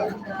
Okay.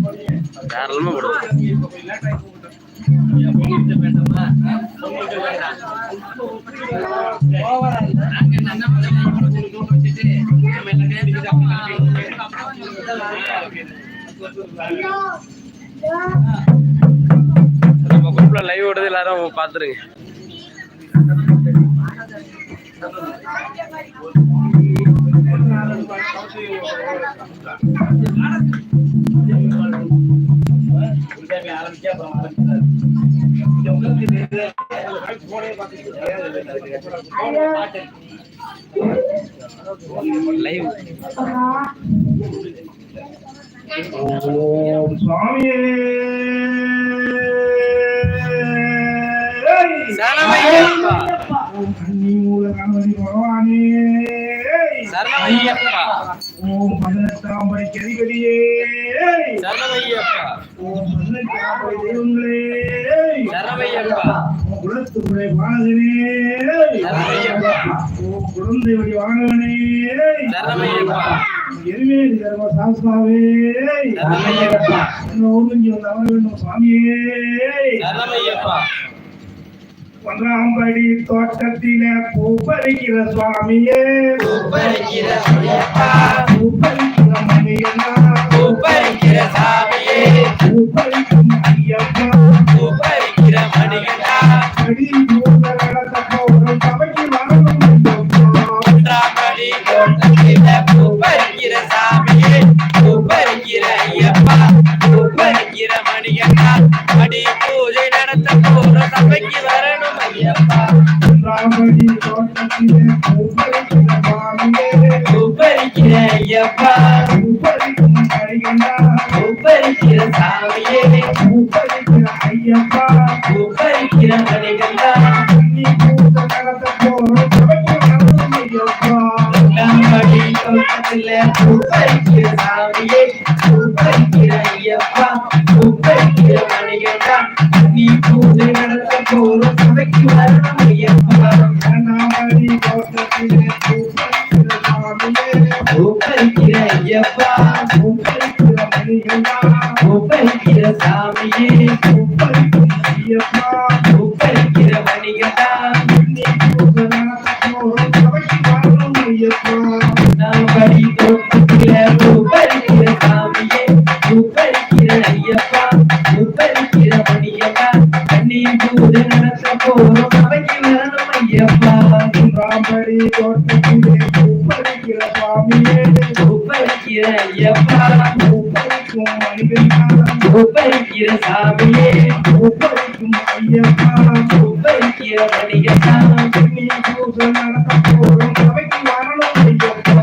தாராளமா நம்ம குரூப்ல லைவ் ஓடுது எல்லாரும் பாத்துருங்க Thank you. சுவாமியே. ஓம் கன்னி மூல கணபதி பகவானே. ஓம் பதினெட்டாம் படி கதிபதியே சரணமையப்பா படி குலத்துக்குறை வானகனே குழந்தை வழி வானவனே எருமேலி தர்ம சாஸ்தாவே. சரணமையப்பா ஒருங்கி வந்து அமர வேண்டும் சுவாமியே. சரணமையப்பா ஒன்றாம்படி தோட்டத்தில பூ பறிக்கிற சுவாமியே பூ பறிக்கிற மணியனா உப்பரிக்கிற சாமியே. பூ பறிக்கும் ஐயப்பா. உப்பரிக்கிற மணிகண்டா. தோட்டத்தில உப்பரிக்கிற மூன்றாம்படி தோட்டத்திலே பூப்பறிக்கிற சுவாமியே உப்பரிக்கிற ஐயப்பா பூப்பறிக்கும் மணிகண்டா உப்பரிக்கிற சாமியே பூப்பறிக்கும் ஐயப்பா உப்பரிக்கிற மணியப்பா நீ பூச நடத்தப்போ ஒரு சபைக்கு வரணும் ஐயப்பா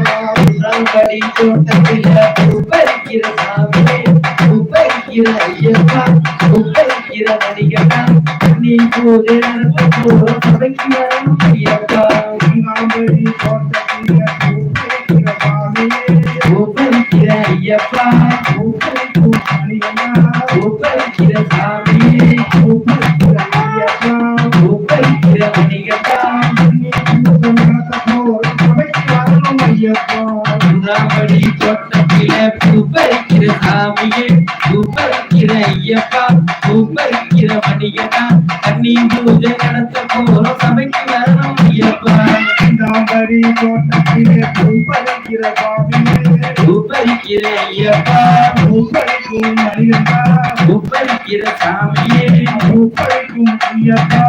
தோட்டத்தில உப்பரிக்கிற சாமியே. உப்பரிக்கிற ஐயப்பா உப்பரிக்கிற மணியப்பா நீ பூஜை நடத்த போறோம் சபைக்கு வரணும் ஐயப்பா. மூன்றாம்படி தோட்டத்திலே பூப்பறிக்கிற சுவாமியே உப்பரிக்கிற ஐயப்பா பூப்பறிக்கும் மணிகண்டா உப்பரிக்கிற சாமியே பூப்பறிக்கிற ஐயப்பா உப்பரிக்கிற மணியப்பா ஐயப்பா சாமியே. பறிக்கும் ஐயப்பா.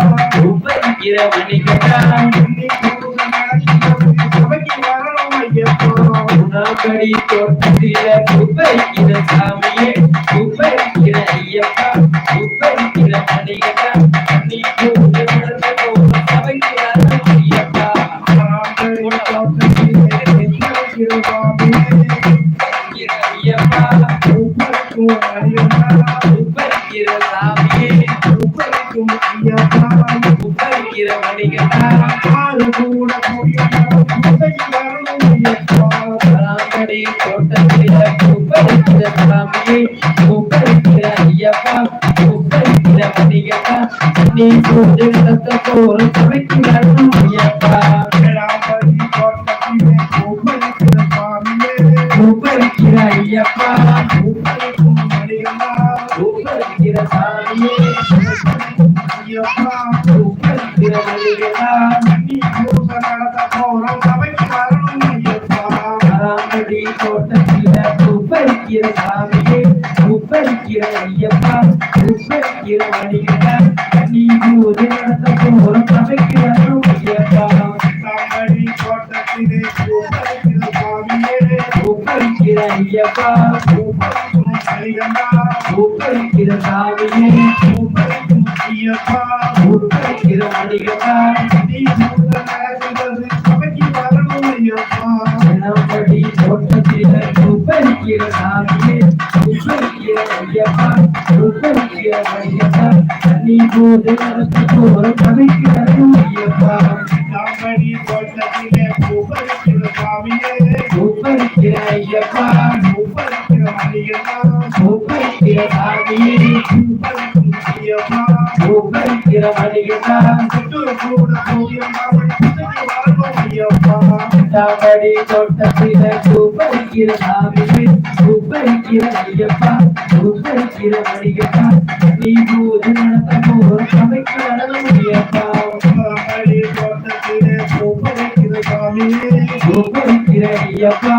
நீ தோட்டத்தில பறிக்கிற சாமியே. பூ பறிக்கிற ஐயப்பா பூ பறிக்கிற மணிகனா உப்பரிக்கும் ஐயப்பா ஆறு கூட ராமடி தோட்டத்தில உப்பரிக்கிற சாமியே உப்பரிக்கிற ஐயப்பா உப்பரிக்கிற மணிகண்டா நீ பூஜை நடத்த போற சபைக்கு ஐயப்பா ஐயப்பா உப்பரிக்கிற போறோம் சபைக்கு வரணும் ஐயப்பா ராமடி தோட்டத்தில உப்பரிக்கிற சாமியே உப்பரிக்கிற ஐயப்பா உப்பரிக்கிற மணிகண்டா நீ பூஜை நடத்த சபைக்கு வரணும் ஐயப்பா தோட்டத்திலே உப்பரிக்கிற சாமியே உப்பரிக்கிற ஐயப்பா மணிகண்டா உப்பரிக்கிற சாமியே உப்பரிக்கிற ஐயப்பா ராமடி தோட்டத்தில உப்பரிக்கிற சாமியே உப்பரிக்கிற ஐயப்பா உப்பரிக்கிற மணிகண்டா நீ பூஜை நடத்த போற சபைக்கு ஐயப்பா ராமரி தோட்டத்திலே உப்பரிக்கிற சாமியே உப்பரிக்கிற ஐயப்பா உப்பரிக்கிற மணிகண்டா உப்பரிக்கிற சாமியே உப்பரிக்கிற ஐயப்பா தாமடி தோட்டத்தில உப்பரிக்கிற சாமியே உப்பரிக்கிற ஐயப்பா உப்பரிக்கிற மணிகண்டா நீ பூஜை நடத்த போற சபைக்கு நடந்த முடியப்பா உப்பரிக்கிற ஐயப்பா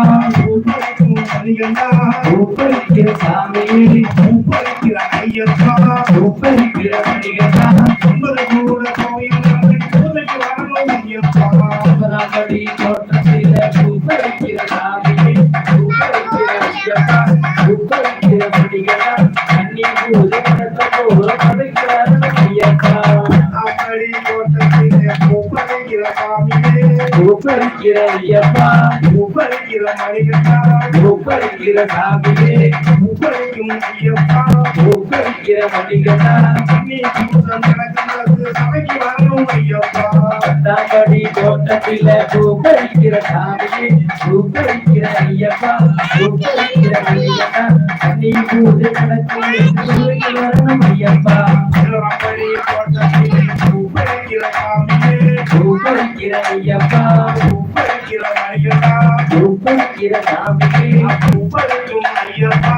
உப்பரிக்கும் மணிகண்டா உப்பரிக்கிற சாமியே உப்பரிக்கிற ஐயப்பா. மணிகண்டா ஒன்பது கூட கோயில் வரணும் ஐயப்பா. தோட்டத்தில ஐயப்பா. மணிகண்டா சாமியே உப்பரிக்கிற ஐயப்பா உப்பரிக்கிற மணிகண்டா உப்பரிக்கிற சாமியே. உப்பரிக்கும் ஐயப்பா. உப்பரிக்கிற மணிகண்டா. நீ பூசம் நடக்கிறது சபைக்கு வரணும் ஐயப்பா. தாமடி தோட்டத்தில உப்பரிக்கிற சாமியே. உப்பரிக்கிற ஐயப்பா. உப்பரிக்கிற மணிகண்டா. நீ பூஜை நடத்தி சபைக்கு வரணும் ஐயப்பா. உப்பரிக்கிற ஐயப்பா உப்பரிக்கிற மணிகண்டா உப்பரிக்கிற சாமியே உப்பரிக்கும் ஐயப்பா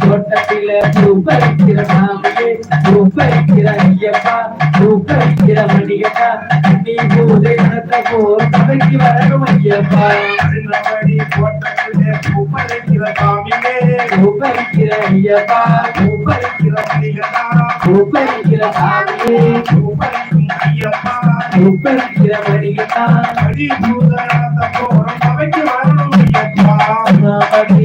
தோட்டத்தில உப்பரிக்கிற சாமியே உப்பரிக்கிற ஐயப்பா உப்பரிக்கிற மணிகண்டா நீ பூஜை நடத்த போர் சபைக்கு வரணும் ஐயப்பா. ராமரி தோட்டத்திலே உப்பரிக்கிற சாமியே உப்பரிக்கிற ஐயப்பா உப்பரிக்கிற மணிகண்டா உப்பரிக்கிற சாமியே உப்பரிக்கும் ஐயப்பா. உப்பரிக்கிற மணிகண்டா அடி பூச நடத்த போறோம் சபைக்கு வரணும் ஐயப்பா. நாமடி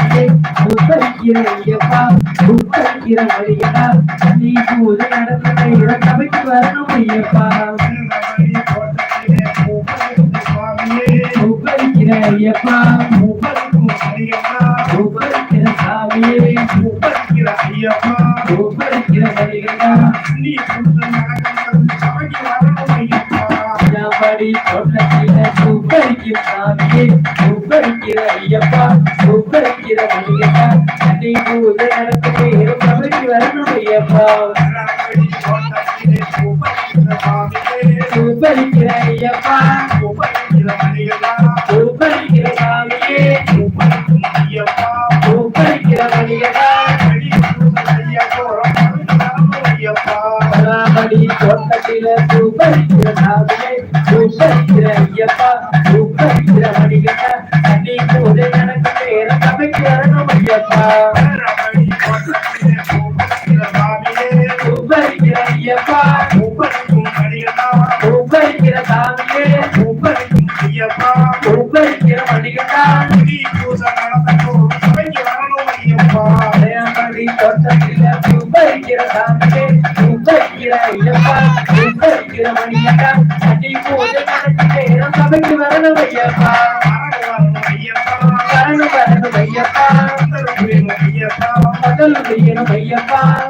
உட்படுகிற ஐயப்பா. உட்படுகிற வழியடா நீ பூஜை உபரிக்கிற சாமியே உபரிக்கிற ஐயப்பா உபரிக்கிற மணியப்பா அன்னை பூத நடக்குமே கபடி வரணும் ஐயப்பா உபரிக்கிற ஐயப்பா உபரிக்கிற மணியப்பா உபரிக்கிற சாமியே உபரிக்கிற ஐயப்பா உபரிக்கிற மணியப்பா படி தோட்டத்தில சூப்பரிக்கிற சாமியே சூப்பரிக்கிற ஐயப்பா உபரிக்கிற ஐயப்பா உபரிக்கிற சாமியே உபரிக்கிற மணிகண்டா உபரிக்கிற சாமியே உபரிக்கிற ஐயப்பா உபரிக்கிற மணிகண்டா சட்டி பூஜை நடத்தி நேரம் சபைக்கு வரணும் ஐயப்பா. 没有办。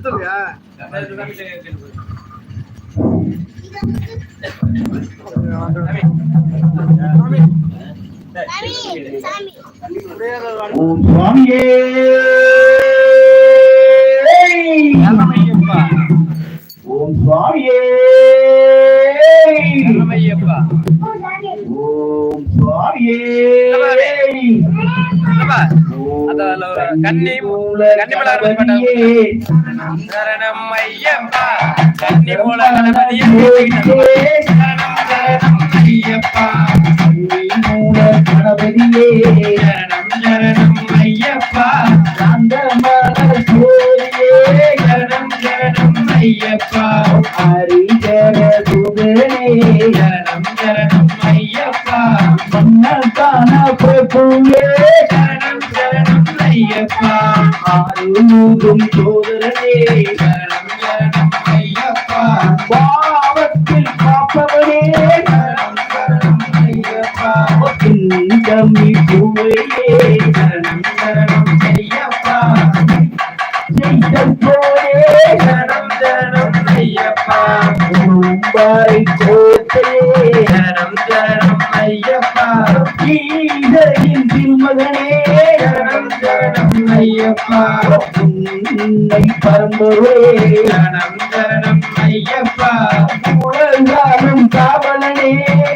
எடுத்துருவியா? சுவாமியே ஓம் சுவாமியே. ஓம் சுவாமியே கன்னி கன்னிமலர் சரணம் ஐயப்பா. கன்னி போல கணபதியே.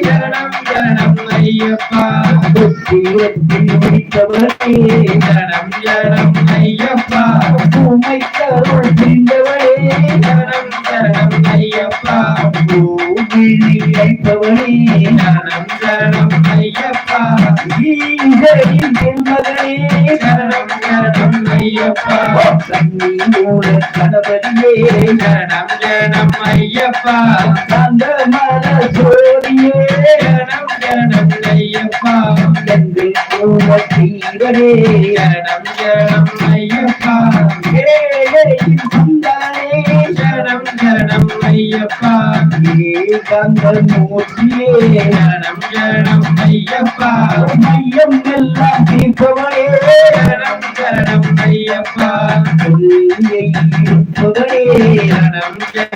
சரணம் சரணம் ஐயப்பா முடித்தவனே சரணம் சரணம் ஐயப்பா பூமை கருள் புரிந்தவனே சரணம் சரணம் ஐயப்பா பூமியை அழைப்பவனே சரணம் சரணம் ஐயப்பா ஈசரின் பெண்மகனே சரணம் சரணம் ஐயப்பா தன்னை சரணம் சரணம் ஐயப்பா. அந்த மன சோதியே சரணம் சரணம் ஐயப்பா மூல தீரனே சரணம் ஐயப்பா நீ ஏகாந்த மூர்த்தியே சரணம் சரணம் ஐயப்பா மையம் எல்லாம் தீர்ப்பவனே சரணம் சரணம் ஐயப்பா சொல்லியை இருப்பவனே சரணம் சரணம்